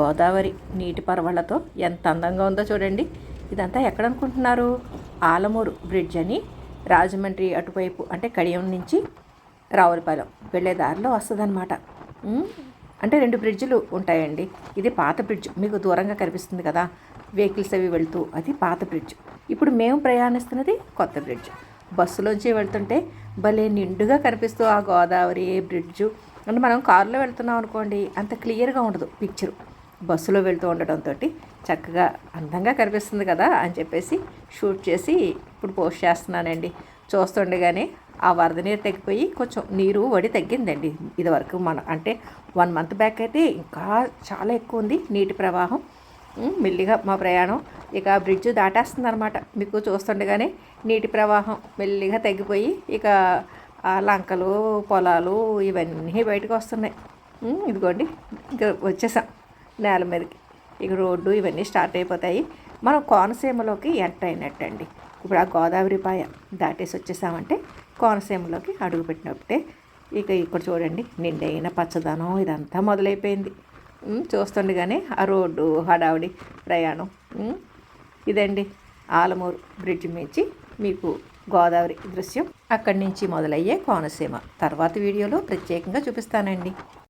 గోదావరి నీటి పరవళ్ళతో ఎంత అందంగా ఉందో చూడండి. ఇదంతా ఎక్కడనుకుంటున్నారు ఆలమూరు బ్రిడ్జ్ అని రాజమండ్రి అటువైపు అంటే కడియం నుంచి రావులపాలెం వెళ్ళే దారిలో వస్తుందన్నమాట. అంటే రెండు బ్రిడ్జిలు ఉంటాయండి. ఇది పాత బ్రిడ్జ్ మీకు దూరంగా కనిపిస్తుంది కదా. వెహికల్స్ అవి వెళ్తూ అది పాత బ్రిడ్జ్. ఇప్పుడు మేము ప్రయాణిస్తున్నది కొత్త బ్రిడ్జ్. బస్సులోంచి వెళ్తుంటే భలే నిండుగా కనిపిస్తూ ఆ గోదావరి బ్రిడ్జు. అంటే మనం కారులో వెళ్తున్నాం అనుకోండి అంత క్లియర్గా ఉండదు పిక్చరు. బస్సులో వెళ్తూ ఉండటంతో చక్కగా అందంగా కనిపిస్తుంది కదా అని చెప్పేసి షూట్ చేసి ఇప్పుడు పోస్ట్ చేస్తున్నానండి. చూస్తుండగానే ఆ వరద నీరు తగ్గిపోయి కొంచెం నీరు వడి తగ్గిందండి. ఇదివరకు మన అంటే వన్ మంత్ బ్యాక్ అయితే ఇంకా చాలా ఎక్కువ ఉంది నీటి ప్రవాహం. మెల్లిగా మా ప్రయాణం ఇక బ్రిడ్జ్ దాటేస్తుంది అనమాట మీకు చూస్తుండగానే నీటి ప్రవాహం మెల్లిగా తగ్గిపోయి ఇక ఆ లంకలు పొలాలు ఇవన్నీ బయటకు వస్తున్నాయి. ఇదిగోండి ఇంకా వచ్చేసాం. నేల మీదకి. ఇక రోడ్డు ఇవన్నీ స్టార్ట్ అయిపోతాయి. మనం కోనసీమలోకి ఎంటర్ అయినట్టండి. ఇప్పుడు ఆ గోదావరి పాయ దాటేసి వచ్చేసామంటే కోనసీమలోకి అడుగు పెట్టినప్పుడే ఇక ఇక్కడ చూడండి నిండైన పచ్చదనం ఇదంతా మొదలైపోయింది. చూస్తుండగానే ఆ రోడ్డు హడావుడి ప్రయాణం. ఇదండి ఆలమూరు బ్రిడ్జ్ మించి మీకు గోదావరి దృశ్యం. అక్కడి నుంచి మొదలయ్యే కోనసీమ. తర్వాత వీడియోలో ప్రత్యేకంగా చూపిస్తానండి.